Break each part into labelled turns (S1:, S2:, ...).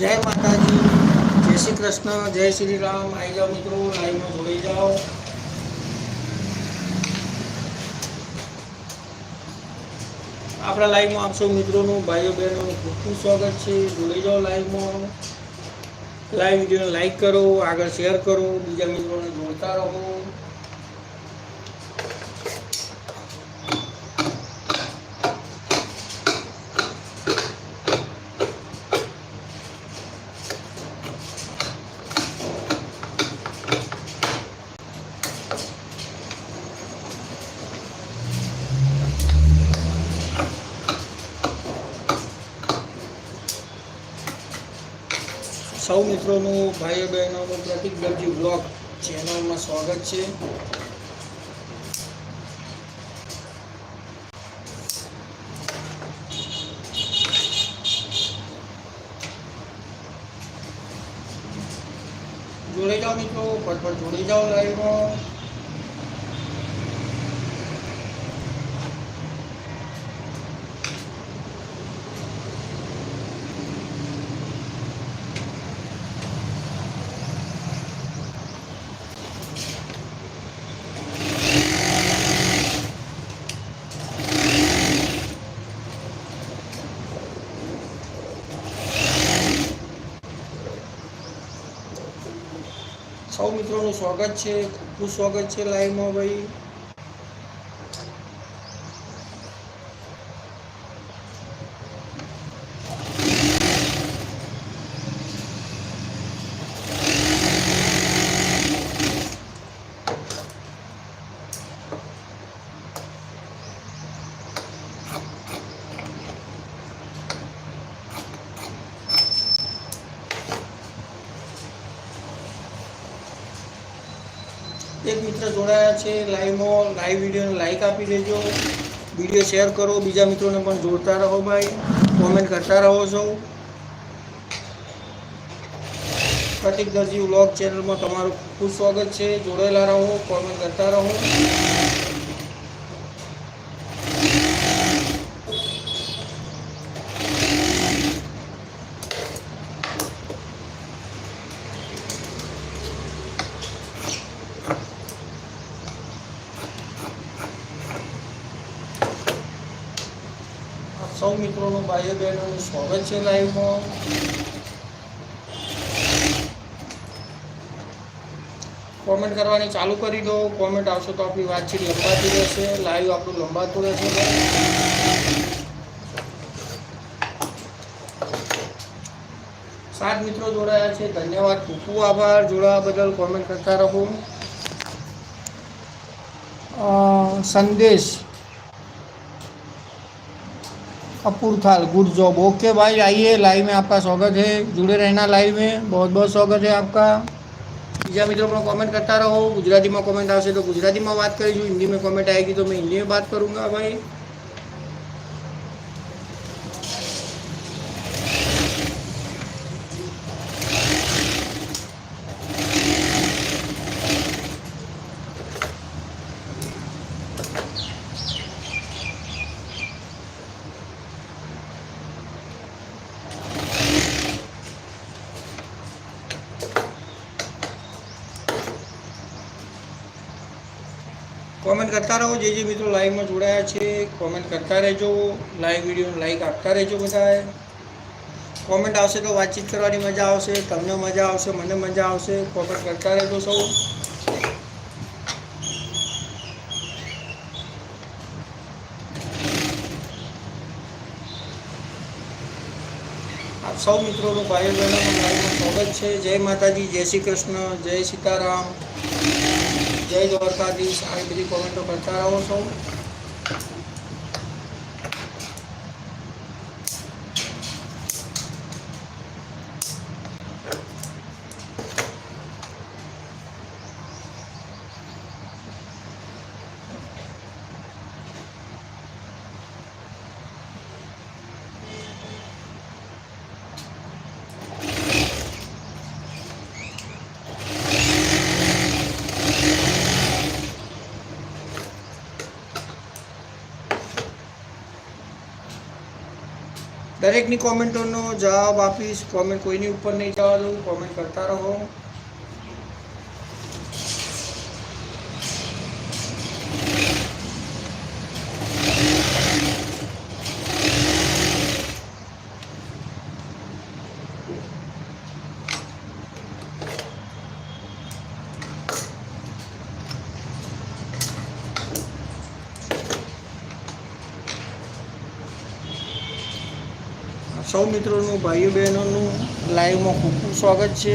S1: જય માતાજી, જય શ્રી કૃષ્ણ, જય શ્રી રામ. આવી જાઓ મિત્રો, લાઈવમાં જોઈ જાઓ. આપણા લાઈવમાં આપશો મિત્રોનું, ભાઈઓ બહેનોનું ખૂબ ખૂબ સ્વાગત છે. જોઈ જાઓ લાઈવમાં. લાઈવ વિડીયોને લાઈક કરો, આગળ શેર કરો, બીજા મિત્રોને જોડતા રહો. મિત્રોનું ભાઈઓ બહેનોનું પ્રતિક દરજી બ્લોગ ચેનલમાં સ્વાગત છે. જોડે જાઓ મિત્રો, ફટફટ જોડી જાઓ લાઈવમાં સૌ મિત્રોનું સ્વાગત છે. ખૂબ ખૂબ સ્વાગત છે લાઈવમાં ભાઈ એક મિત્ર જોડાયા છે લાઈવમાં લાઈવ વિડીયોને લાઈક આપી દેજો. વીડિયો શેર કરો, બીજા મિત્રોને પણ જોડતા રહો ભાઈ. કોમેન્ટ કરતા રહો છો. પ્રતિક દરજી વ્લોગ ચેનલમાં તમારું ખૂબ સ્વાગત છે. જોડાયેલા રહો કોમેન્ટ કરતા રહો આપ સૌ મિત્રોનું ભાઈઓ બહેનોનું સ્વાગત છે લાઈવમાં. કોમેન્ટ કરવાની ચાલુ કરી દો. કોમેન્ટ આવશે તો આપણી વાતચીત લંબાતી રહેશે. લાઈવ આપણું લંબાતું રહેશે. સાત મિત્રો જોડાયા છે. ધન્યવાદ. ખૂબ ખૂબ આભાર. જોડાવા બદલ કોમેન્ટ કરતા રહો. સંદેશ. कपूर थाल, गुड जॉब। ओके भाई, आइए लाइव में आपका स्वागत है। जुड़े रहना लाइव में। बहुत बहुत स्वागत है आपका। बीजा मित्रों कमेंट करता रहो। गुजराती में कमेंट आ तो गुजराती में बात करी हिंदी में कमेंट आएगी तो मैं हिंदी में बात करूँगा भाई। કોમેન્ટ કરતા રહો. જે જે મિત્રો લાઈવમાં જોડાયા છે કોમેન્ટ કરતા રહેજો. લાઈવ વિડીયોને લાઈક આપતા રહેજો બધાએ. કોમેન્ટ આવશે તો વાતચીત કરવાની મજા આવશે, તમને મજા આવશે, મને મજા આવશે. કોમેન્ટ કરતા રહેજો સૌ. આપ સૌ મિત્રોનું ભાઈઓ બહેનોનું સ્વાગત છે. જય માતાજી, જય શ્રી કૃષ્ણ, જય સીતારામ. જય દ્વારકાધીશ. આવી બધી કોમેન્ટો કરતા રહો છો. દરેકની કોમેન્ટોનો જવાબ આપીશ. કોમેન્ટ કોઈની ઉપર નહીં જવા દઉં કોમેન્ટ કરતા રહો. સૌ મિત્રોનું ભાઈઓ બહેનોનું લાઈવમાં ખૂબ ખૂબ સ્વાગત છે.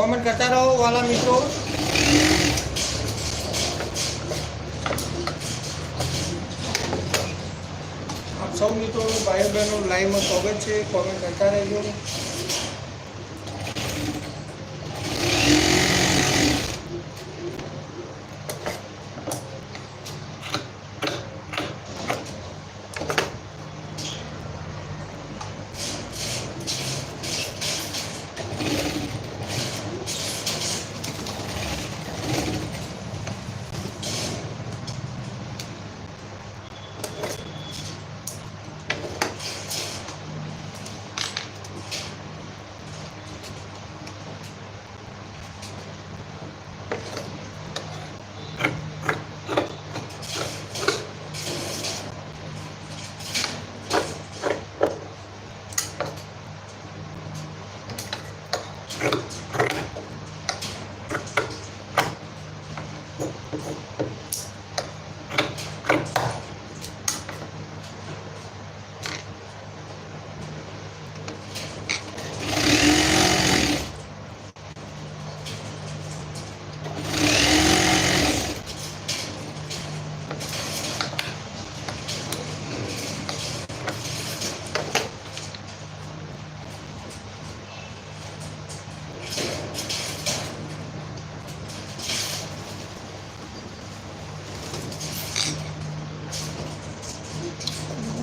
S1: કોમેન્ટ કરતા રહો, વાલા મિત્રો. સૌ મિત્રોનું ભાઈ બહેનો લાઈવમાં સ્વાગત છે. કોમેન્ટ કરતા રહેજો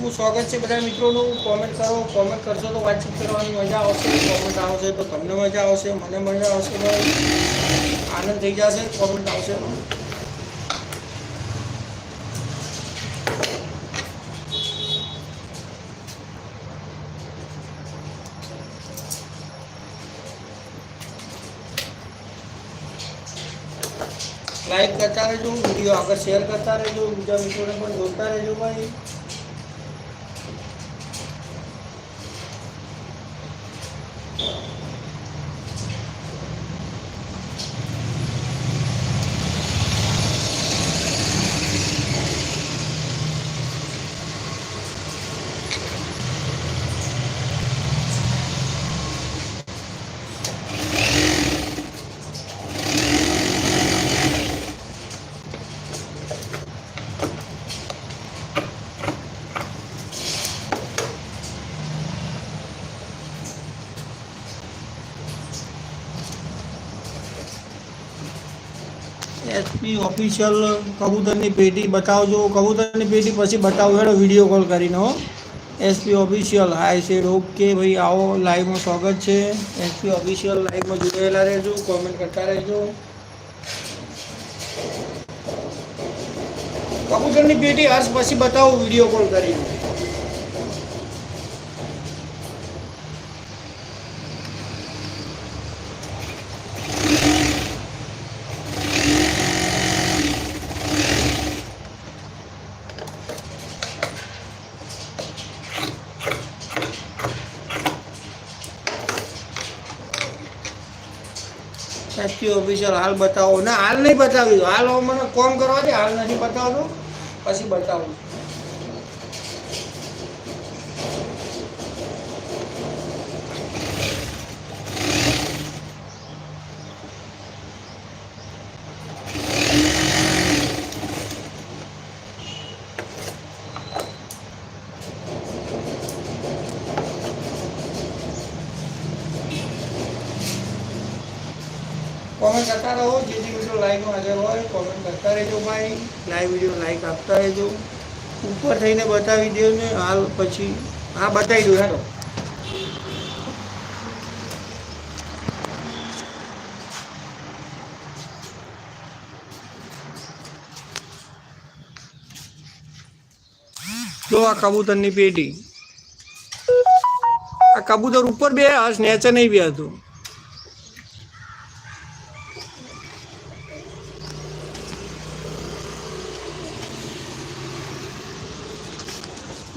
S1: ખૂબ સ્વાગત છે બધા મિત્રોનું. કોમેન્ટ કરો કોમેન્ટ કરશો તો વાતચીત કરવાની મજા આવશે કોમેન્ટ આવશે તો તમને મજા આવશે, મને મજા આવશે ભાઈ આનંદ થઈ જશે કોમેન્ટ આવશે લાઈક કરતા રહેજો વીડિયો આગળ શેર કરતા રહેજો, બીજા મિત્રોને પણ જોતા રહેજો ભાઈ. એસપી ઓફિશિયલ કબૂતરની પેટી બતાવજો. કબૂતરની પેટી પછી બતાવો, હેડો વીડિયો કોલ કરીને હો. SP official hi sad okay ભાઈ, આવો લાઈવમાં સ્વાગત છે. એસપી ઓફિશિયલ લાઈવમાં જોડાયેલા રહેજો કોમેન્ટ કરતા રહેજો. કબૂતરની પેટી હર્ષ પછી બતાવો વીડિયો કોલ કરીને. એસપી ઓફિસર હાલ બતાવો. ના, હાલ નહીં બતાવ્યું. હાલ હવે મને કોમ કરવા દે. હાલ નથી બતાવતો. પછી બતાવું. કોમેન્ટ કરતા રહો. જે જે મિત્રો લાઈવમાં હાજર હોય કોમેન્ટ કરતા રહેજો ભાઈ. લાઈવ વીડિયો લાઈક આપતા રહેજો. ઉપર થઈને બતાવી દો હાલ પછી હા, બતાવી દો હેલો. જો આ કબૂતરની પેટી આ કબૂતર ઉપર બે હશ નેચર નહીં બે હતું.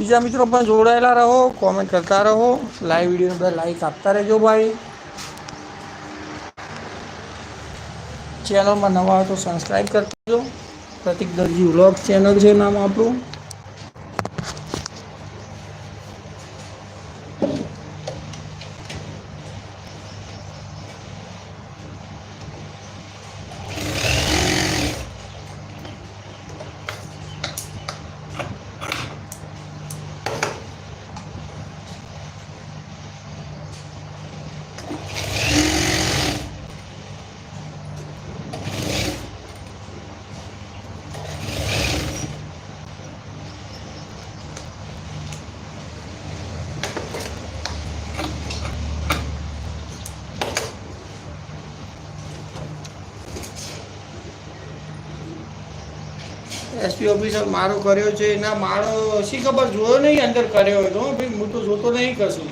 S1: બીજા મિત્રો પણ જોડાયેલા રહો કોમેન્ટ કરતા રહો લાઈવ વીડિયો બધા લાઈક આપતા રહેજો ભાઈ. ચેનલમાં નવા હોય તો સબસ્ક્રાઈબ કરતા રહેજો. પ્રતિક દરજી વ્લોગ ચેનલ છે નામ આપણું. એસપી ઓફિસર મારો કર્યો છે. ના, મારો શી ખબર? જોયો નહીં અંદર કર્યો હોય તો. ભાઈ, હું તો જોતો નહીં કશું.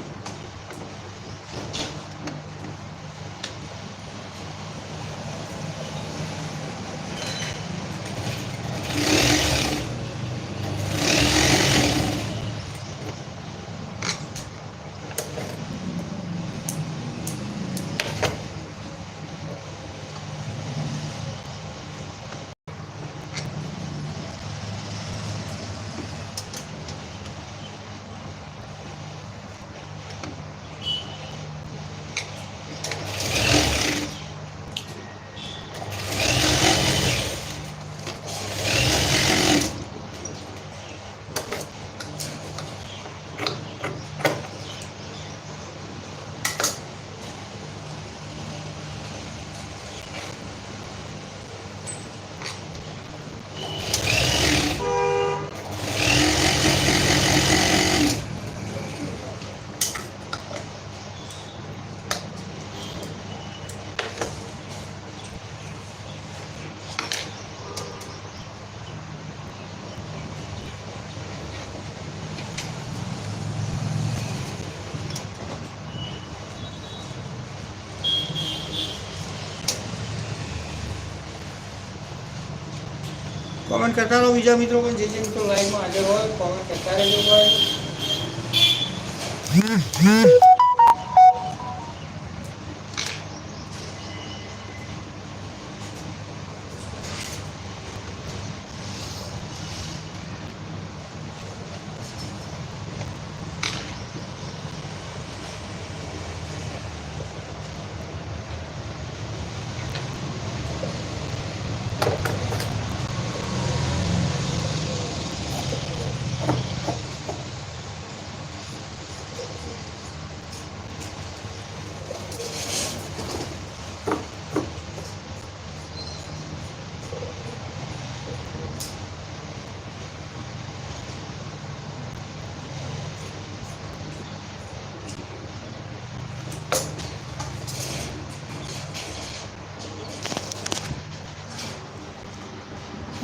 S1: કોમેન્ટ કરતા રહો બીજા મિત્રો પણ જે જે મિત્રો લાઈવમાં હાજર હોય કોમેન્ટ કરતા રહેજો ભાઈ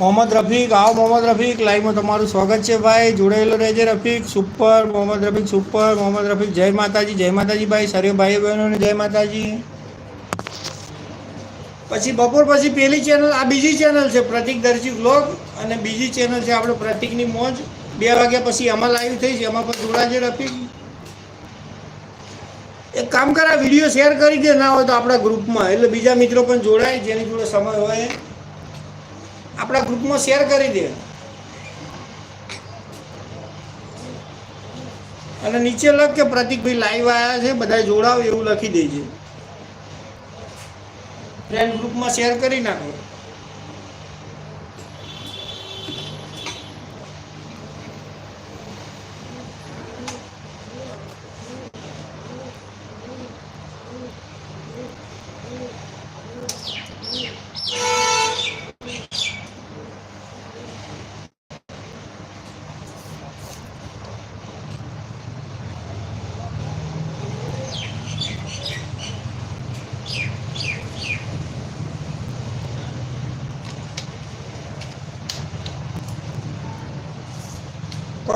S1: મોહમ્મદ રફીક, આવો મોહમ્મદ રફીક. લાઈવમાં તમારું સ્વાગત છે ભાઈ. જોડાયેલો રહેજે Rafiq. Super, Mohammad Rafiq super. Mohammad Rafiq, જય માતાજી જય માતાજી ભાઈ. સરે ભાઈ બહેનોને જય માતાજી. પછી બપોર પછી પેલી ચેનલ આ બીજી ચેનલ છે, પ્રતિક દરજી વ્લોગ અને બીજી ચેનલ છે આપણે પ્રતિકની મોજ. બે વાગ્યા પછી એમાં લાઈવ થઈ છે. એમાં પણ જોડાજે રફીક. એક કામ કરા વીડિયો શેર કરી દે. ના હોય તો આપણા ગ્રુપમાં એટલે બીજા મિત્રો પણ જોડાય, જેની જોડે સમય હોય. આપણા ગ્રુપમાં શેર કરી દે. અને નીચે લખ કે પ્રતિકભાઈ લાઈવ આવ્યા છે બધા જોડાવ એવું લખી દેજે. ફ્રેન્ડ ગ્રુપમાં શેર કરી નાખો.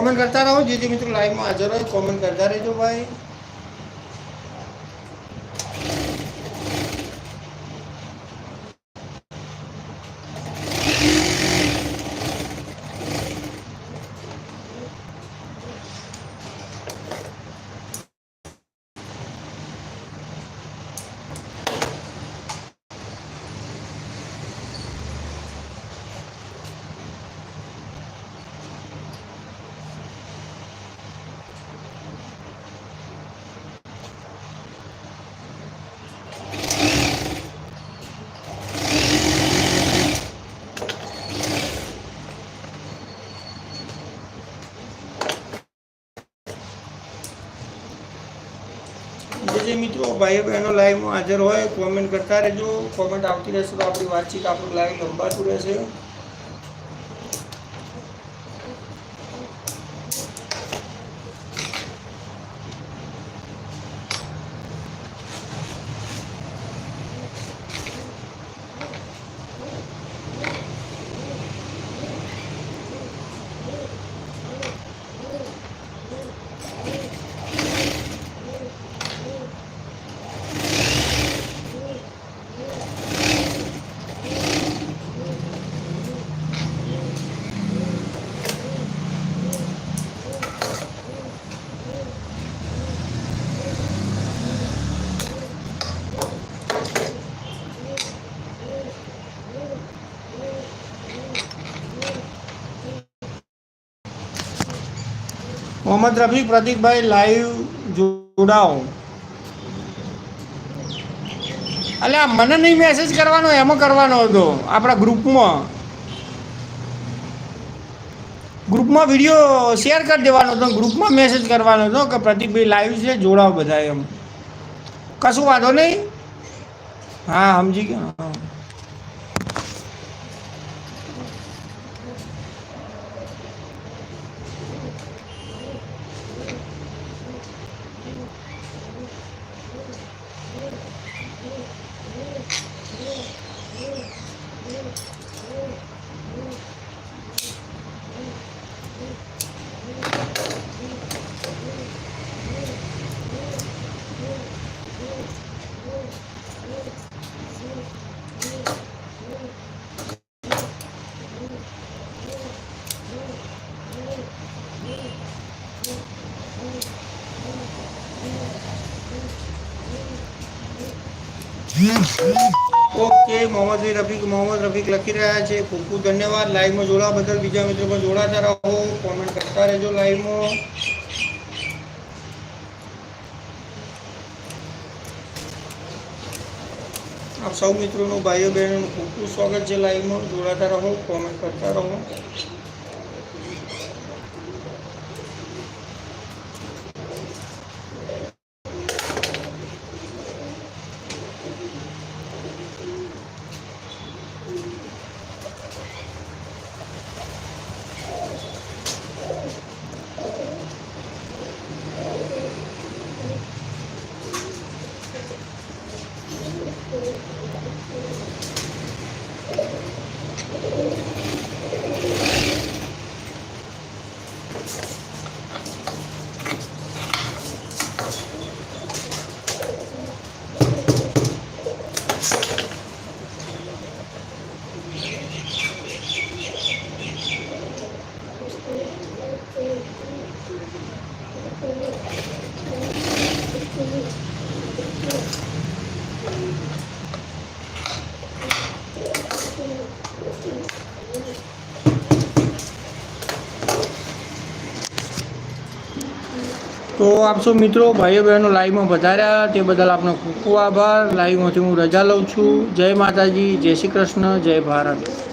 S1: કોમેન્ટ કરતા રહો જેથી મિત્રો લાઈવમાં હાજર હોય કોમેન્ટ કરતા રહેજો ભાઈ. મિત્રો, ભાઈઓ બહેનો લાઈવમાં હાજર હોય કોમેન્ટ કરતા રહેજો. કોમેન્ટ આવતી રહેશે તો આપણી વાતચીત આપણું લાઈવ લંબાતું રહેશે. મોહમ્મદ રફીક પ્રતિકભાઈ લાઈવ જોડાઓ અલ્યા મને નહીં મેસેજ કરવાનો એમાં કરવાનો હતો આપણા ગ્રુપમાં ગ્રુપમાં વીડિયો શેર કરી દેવાનો હતો ગ્રુપમાં મેસેજ કરવાનો હતો કે પ્રતિકભાઈ લાઈવ છે જોડાઓ બધા એમ કશું વાંધો નહીં હા સમજી ગયો ઓકે, મોહમ્મદ રફીક મોહમ્મદ રફીક લખી રહ્યા છે. ખૂબ ખૂબ ધન્યવાદ. લાઈવમાં જોડાવા બદલ બીજા મિત્રો પણ જોડાતા રહો. કોમેન્ટ કરતા રહેજો લાઈવમાં આપ સૌ મિત્રોનું ભાઈઓ બહેનોનું ખૂબ ખૂબ સ્વાગત છે લાઈવમાં જોડાતા રહો કોમેન્ટ કરતા રહો. તો આપ સૌ મિત્રો ભાઈઓ બહેનો લાઈવમાં વધાર્યા. તે બદલ આપનો ખૂબ ખૂબ આભાર. લાઈવમાંથી હું રજા લઉં છું. જય માતાજી, જય શ્રી કૃષ્ણ, જય ભારત.